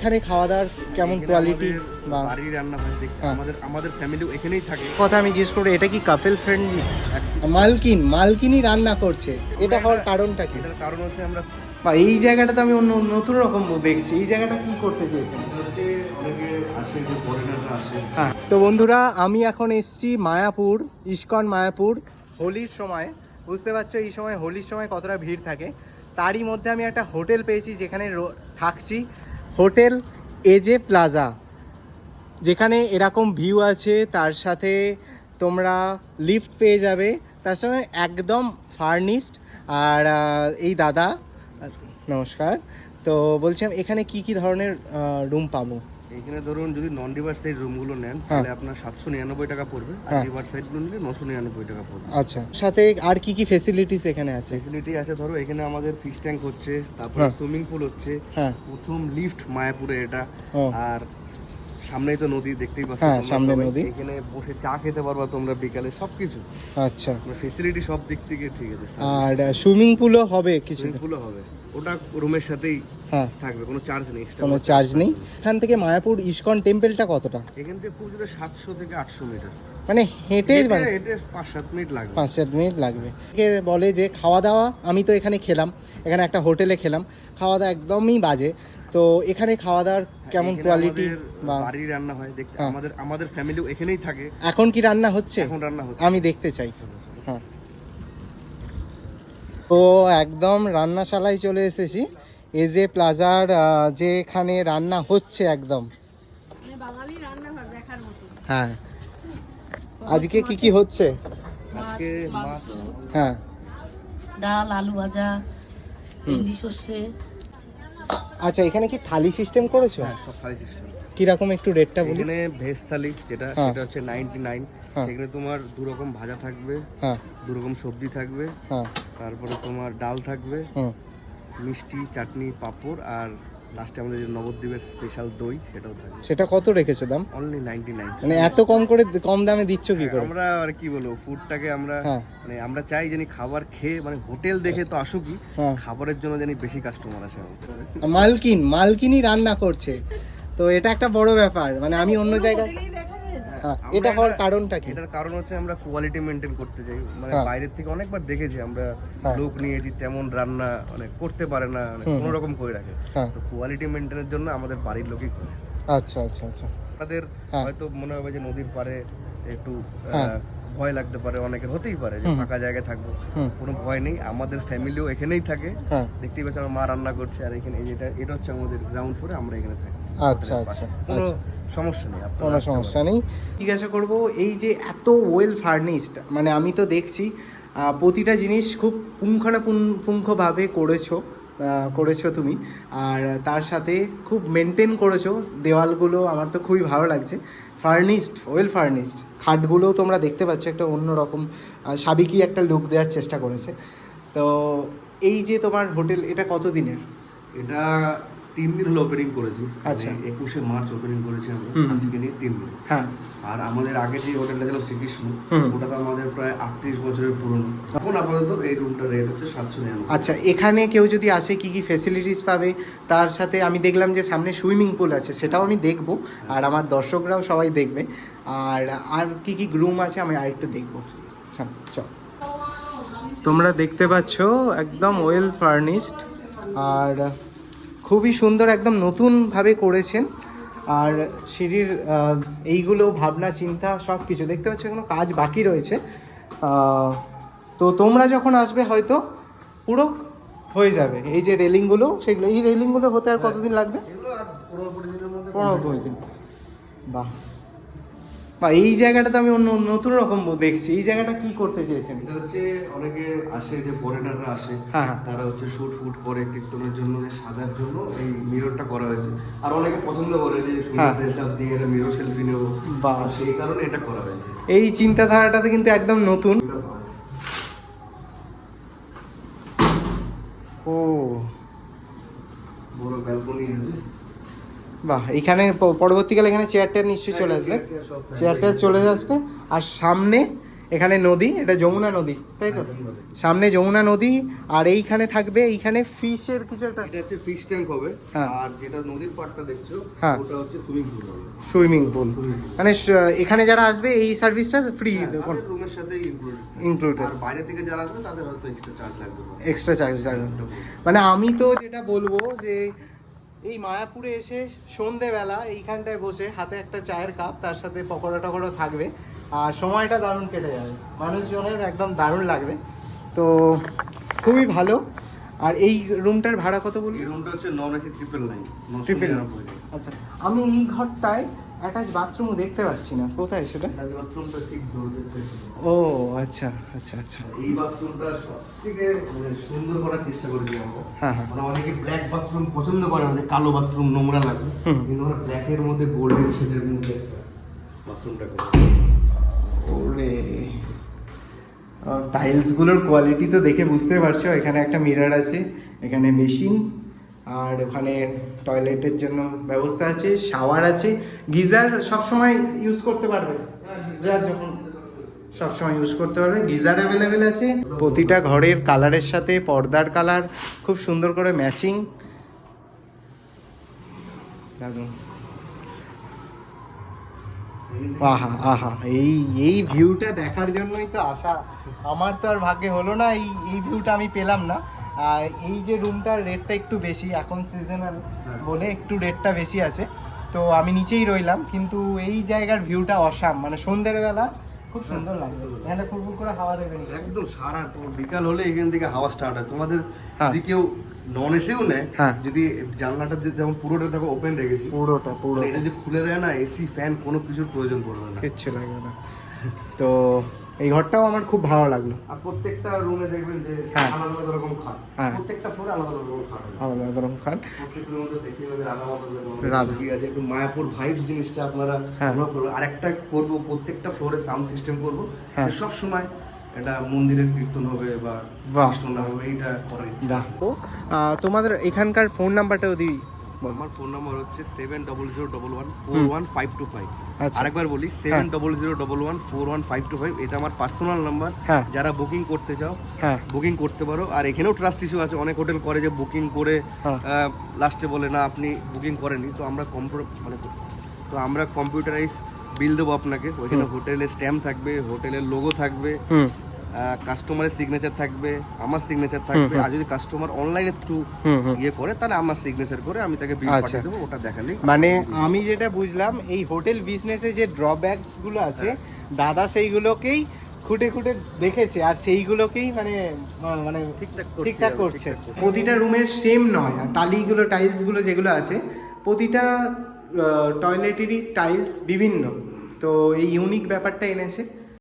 এখানে খাওয়া দাওয়ার কেমন কোয়ালিটি বা? বাড়ির রান্না হয় দেখতে হ্যাঁ। আমাদের আমাদের ফ্যামিলিও এখানেই থাকে। কথা আমি জিজ্ঞেস করি এটা কি কাপেল ফ্রেন্ডলি মালকিন মালকিনই রান্না করছে। এটা হওয়ার কারণটা কি? এটার কারণ হচ্ছে আমরা বা এই জায়গাটা তো আমি অন্য নতুন রকম দেখছি। এই জায়গাটা কি করতে চেয়েছেন? হ্যাঁ। তো বন্ধুরা আমি এখন এসছি মায়াপুর ইস্কন মায়াপুর হোলির সময়। বুঝতে পারছ এই সময় হোলির সময় কতটা ভিড় থাকে। তারই মধ্যে আমি একটা হোটেল পেয়েছি যেখানে রো- থাকছি। হোটেল এজে প্লাজা যেখানে এরকম ভিউ আছে তার সাথে তোমরা লিফট পেয়ে যাবে। তার সঙ্গে একদম ফার্নিশড আর এই দাদা নমস্কার। তো বলছিলাম এখানে কি কি ধরনের রুম পাবো? এখানে ধরুন যদি নন রিভার সাইড রুমগুলো নেন হ্যাঁ। তাহলে আপনার সাতশো নিরানব্বই টাকা পড়বে আর হ্যাঁ। রিভার সাইড নিলে নশো নিরানব্বই টাকা পড়বে আচ্ছা সাথে আর কি কি ফেসিলিটিস এখানে আছে ফেসিলিটি আছে ধরো এখানে আমাদের ফিশ ট্যাঙ্ক হচ্ছে তারপরে হ্যাঁ। সুইমিং পুল হচ্ছে হ্যাঁ প্রথম লিফট মায়াপুরে এটা আর সামনেই তো নদী দেখতেই পাচ্ছ হ্যাঁ, সামনে নদী। এখানে বসে চা খেতে পারবা তোমরা বিকালে সবকিছু। আচ্ছা। ফেসিলিটি সব দিক থেকে ঠিক আছে আর সুইমিং পুলও হবে কিছু সুইমিং পুলও হবে। ওটা রুমের সাথেই হ্যাঁ। থাকবে কোনো চার্জ নেই কোনো চার্জ নেই। এখান থেকে মায়াপুর ইস্কন টেম্পলটা কতটা? এখান থেকে খুব সাতশো থেকে আটশো মিটার মানে হেঁটে মানে হেঁটে হেঁটে পাঁচ সাত মিনিট লাগবে। পাঁচ সাত মিনিট লাগবে। বলে যে খাওয়া দাওয়া আমি তো এখানে খেলাম। এখানে একটা হোটেলে খেলাম। খাওয়া দাওয়া একদমই বাজে। তো এখানে খাওয়া দাওয়ার কেমন এখানে কোয়ালিটি আমাদের বা বাড়ির রান্না হয় দেখতে হ্যাঁ। আমাদের আমাদের ফ্যামিলিও এখানেই থাকে। এখন কি রান্না হচ্ছে? এখন রান্না হচ্ছে। আমি দেখতে চাই। হ্যাঁ। তো একদম রান্নাশালায় চলে এসেছি। এজে প্লাজার আহ, যেখানে রান্না হচ্ছে একদম। মানে বাঙালি রান্নাঘর দেখার মতো। হ্যাঁ। আজকে কি কি হচ্ছে? আজকে হ্যাঁ। ডাল আলু ভাজা ভেন্ডি সর্ষে আচ্ছা এখানে কি থালি সিস্টেম করেছ? হ্যাঁ সব থালি সিস্টেম কীরকম একটু রেটটা বলি এখানে ভেজ থালি যেটা হ্যাঁ। সেটা হচ্ছে নাইনটি নাইন হ্যাঁ। সেখানে তোমার দু রকম ভাজা থাকবে হ্যাঁ। দু রকম সবজি থাকবে হ্যাঁ। তারপরে তোমার ডাল থাকবে হুম। মিষ্টি চাটনি পাপড় আর লাস্টে আমাদের যে নবদ্বীপের স্পেশাল দই সেটাও থাকে। সেটা কত রেখেছো দাম? অনলি নাইনটি নাইন মানে এত কম করে কম দামে দিচ্ছ কি করে? আমরা আর কি বলব ফুডটাকে আমরা হ্যাঁ। মানে আমরা চাই জানি খাবার খেয়ে মানে হোটেল দেখে তো আসুকই হ্যাঁ। খাবারের জন্য জানি বেশি কাস্টমার আসে মালকিন মালকিনই রান্না করছে। তো এটা একটা বড় ব্যাপার। মানে আমি অন্য জায়গায় হ্যাঁ এটা হওয়ার কারণটা কি? এটার কারণ হচ্ছে আমরা কোয়ালিটি মেনটেন করতে চাই। মানে হ্যাঁ। বাইরের থেকে অনেকবার দেখেছি আমরা হ্যাঁ। লোক নিয়েছি তেমন রান্না মানে করতে পারে না মানে কোনো রকম করে রাখে। হ্যাঁ। তো কোয়ালিটি মেনটেনের জন্য আমাদের বাড়ির লোকই করে। আচ্ছা আচ্ছা আচ্ছা। তাদের হ্যাঁ। হয়তো মনে হবে যে নদীর পারে একটু হ্যাঁ। ভয় লাগতে পারে অনেকের হতেই পারে যে ফাঁকা জায়গায় থাকব। কোনো ভয় নেই আমাদের ফ্যামিলিও এখানেই থাকে। হ্যাঁ। দেখতেই পাচ্ছি আমার মা রান্না করছে আর এখানে এই যেটা এটা হচ্ছে আমাদের গ্রাউন্ড ফ্লোরে আমরা এখানে থাকি। আচ্ছা আচ্ছা কোনো আচ্ছা। সমস্যা নেই কোনো সমস্যা নেই। জিজ্ঞাসা করব এই যে এত ওয়েল ফার্নিশড মানে আমি তো দেখছি প্রতিটা জিনিস খুব পুঙ্খানুপুঙ্খভাবে করেছ করেছ তুমি আর তার সাথে খুব মেনটেন করেছ দেওয়ালগুলো আমার তো খুবই ভালো লাগছে। ফার্নিশড ওয়েল ফার্নিশড খাটগুলোও তোমরা দেখতে পাচ্ছ একটা অন্যরকম সাবেকি একটা লুক দেওয়ার চেষ্টা করেছে। তো এই যে তোমার হোটেল এটা কত দিনের এটা তিন দিন হলো ওপেনিং করেছি। আচ্ছা। মানে একুশে মার্চ ওপেনিং করেছি আমরা। আজকে নিয়ে তিন দিন। হ্যাঁ। আর আমাদের আগে যে হোটেলটা ছিল শ্রীকৃষ্ণ ওটা তো আমাদের প্রায় আটত্রিশ বছরের পুরনো। এখন আপাতত এই রুমটা রেট হচ্ছে সাতশো নিরানব্বই। আচ্ছা এখানে কেউ যদি আসে কি কি ফেসিলিটিস পাবে? তার সাথে আমি দেখলাম যে সামনে সুইমিং পুল আছে সেটাও আমি দেখব। আর আমার দর্শকরাও সবাই দেখবে। আর আর কি কি রুম আছে আমি আরেকটু দেখব। হ্যাঁ চল। তোমরা দেখতে পাচ্ছ একদম ওয়েল ফার্নিশড আর খুবই সুন্দর একদম নতুনভাবে করেছেন। আর সিঁড়ির এইগুলো ভাবনা চিন্তা সব কিছু। দেখতে পাচ্ছ এখনও কাজ বাকি রয়েছে। তো তোমরা যখন আসবে হয়তো পুরো হয়ে যাবে। এই যে রেলিংগুলো সেগুলো এই রেলিংগুলো হতে আর কতদিন লাগবে? কুড়ি পনেরো কুড়ি দিন। বাহ। বা এই জায়গাটা তো আমি অন্য নতুন রকম দেখছি এই জায়গাটা কি করতে চেয়েছেন? এটা হচ্ছে অনেকে আসে যে ফরেনাররা আসে হ্যাঁ হ্যাঁ। তারা হচ্ছে শুট ফুট করে কীর্তনের জন্য যে সাজার জন্য এই মিররটা করা হয়েছে। আর অনেকে পছন্দ করে যে হ্যাঁ। ড্রেস আপ দিয়ে একটা মিরর সেলফি নেব। বা সেই কারণে এটা করা হয়েছে। এই চিন্তাধারাটাতে কিন্তু একদম নতুন ও বড় ব্যালকনি আছে বাহ এখানে পরবর্তীকালে এখানে চেয়ার টেয়ার নিশ্চয়ই চলে আসবে। সব চেয়ার টেয়ার চলে আসবে আর সামনে এখানে নদী এটা যমুনা নদী তাই তো? সামনে যমুনা নদী আর এইখানে থাকবে এইখানে ফিশের কিছু একটা এটা হচ্ছে ফিশ ট্যাঙ্ক হবে হ্যাঁ। আর যেটা নদীর পাড়টা দেখছ হ্যাঁ। ওটা হচ্ছে সুইমিং পুল সুইমিং পুল মানে এখানে যারা আসবে এই সার্ভিসটা ফ্রি রুমের সাথে ইনক্লুড. আর বাইরে থেকে যারা আসবে তাদের হয়তো এক্সট্রা চার্জ লাগবে। এক্সট্রা চার্জ লাগবে। মানে আমি তো যেটা বলব যে এই মায়াপুরে এসে সন্ধেবেলা এইখানটায় বসে হাতে একটা চায়ের কাপ তার সাথে পকোড়া টকোড়া থাকবে আর সময়টা দারুণ কেটে যাবে। মানুষজনের একদম দারুণ লাগবে। তো খুবই ভালো। আর এই রুমটার ভাড়া কত বলি রুমটা হচ্ছে non AC triple nine triple আচ্ছা আমি এই ঘরটায় অ্যাটাচ বাথরুমও দেখতে পাচ্ছি না। কোথায় সেটা? বাথরুমটা ঠিক দরজার ও আচ্ছা আচ্ছা আচ্ছা। এই বাথরুমটা সব থেকে মানে সুন্দর করার চেষ্টা করেছি আমরা। হ্যাঁ হ্যাঁ। মানে অনেকে ব্ল্যাক বাথরুম পছন্দ করে না কালো বাথরুম নোংরা লাগে। কিন্তু আমরা ব্ল্যাকের মধ্যে গোল্ডেন শেডের মধ্যে বাথরুমটা করি। ওরে। টাইলসগুলোর কোয়ালিটি তো দেখে বুঝতে পারছ এখানে একটা মিরার আছে এখানে মেশিন আর ওখানে টয়লেটের জন্য ব্যবস্থা আছে শাওয়ার আছে। গিজার সব সময় ইউজ করতে পারবে। যার যখন সব সময় ইউজ করতে পারবে। গিজার অ্যাভেলেবেল আছে। প্রতিটা ঘরের কালারের সাথে পর্দার কালার খুব সুন্দর করে ম্যাচিং আহা আহা, এই এই ভিউটা দেখার জন্যই তো আশা আমার তো আর ভাগ্যে হলো না, এই এই ভিউটা আমি পেলাম না। আর এই যে রুমটার রেটটা একটু বেশি এখন সিজনাল বলে একটু রেটটা বেশি আছে। তো আমি নিচেই রইলাম কিন্তু এই জায়গার ভিউটা অসাম। মানে সন্ধ্যের বেলা খুব সুন্দর লাগবে এখানে ফুরফুর করে হাওয়া দেবে একদম সারা বিকাল হলে এখান থেকে হাওয়া স্টার্ট হয়। তোমাদের হ্যাঁ। যদি কেউ নন এসেও নেয় হ্যাঁ। যদি জানলাটা যেমন পুরোটা দেখো ওপেন রেখেছি পুরোটা পুরো এটা যদি খুলে দেয় না এসি ফ্যান কোনো কিছুর প্রয়োজন পড়বে না। কিচ্ছু লাগবে না। তো এই ঘরটাও আমার খুব ভালো লাগল আর প্রত্যেকটা রুমে দেখবেন যে হ্যাঁ। আলাদা আলাদা রকম খাট হ্যাঁ। প্রত্যেকটা ফ্লোরে আলাদা আলাদা রকম খাট আলাদা আলাদা রকম খান প্রত্যেকটার মধ্যে দেখতে পাবে রাধা মাধবের রাধা। আছে একটু মায়াপুর ভাইবস জিনিসটা আপনারা হ্যাঁ। অনুভব করবেন আর একটা করব প্রত্যেকটা ফ্লোরে সাউন্ড সিস্টেম করব হ্যাঁ। সব সময় এটা মন্দিরের কীর্তন হবে বা বাহ। হবে এইটা করে দা তোমাদের এখানকার ফোন নাম্বারটাও দিই বল। আমার ফোন নাম্বার হচ্ছে seven double zero double one four one five two five. আরেকবার বলি seven double zero double one four one five two five এটা আমার পার্সোনাল নাম্বার হ্যাঁ। যারা বুকিং করতে চাও হ্যাঁ। বুকিং করতে পারো। আর এখানেও ট্রাস্ট ইস্যু আছে অনেক হোটেল করে যে বুকিং করে হ্যাঁ। লাস্টে বলে না আপনি বুকিং করেনি তো আমরা কম্পিউটার মানে তো আমরা কম্পিউটারাইজ বিল দেবো আপনাকে। ওইখানে হোটেলের স্ট্যাম্প থাকবে হোটেলের লোগো থাকবে। কাস্টমারের সিগনেচার থাকবে আমার সিগনেচার থাকবে। আর যদি কাস্টমার অনলাইনের থ্রু ইয়ে করে তাহলে আমার সিগনেচার করে আমি তাকে বিল আচ্ছা। পাঠিয়ে দেবো ওটা দেখালেই মানে আমি যেটা বুঝলাম এই হোটেল বিজনেসে যে ড্রব্যাকসগুলো আছে দাদা সেইগুলোকেই খুঁটে খুঁটে দেখেছে আর সেইগুলোকেই মানে মানে ঠিকঠাক ঠিকঠাক করছে। প্রতিটা রুমের সেম নয় আর টালিগুলো টাইলসগুলো যেগুলো আছে প্রতিটা টয়লেটেরই টাইলস বিভিন্ন। তো এই ইউনিক ব্যাপারটা এনেছে।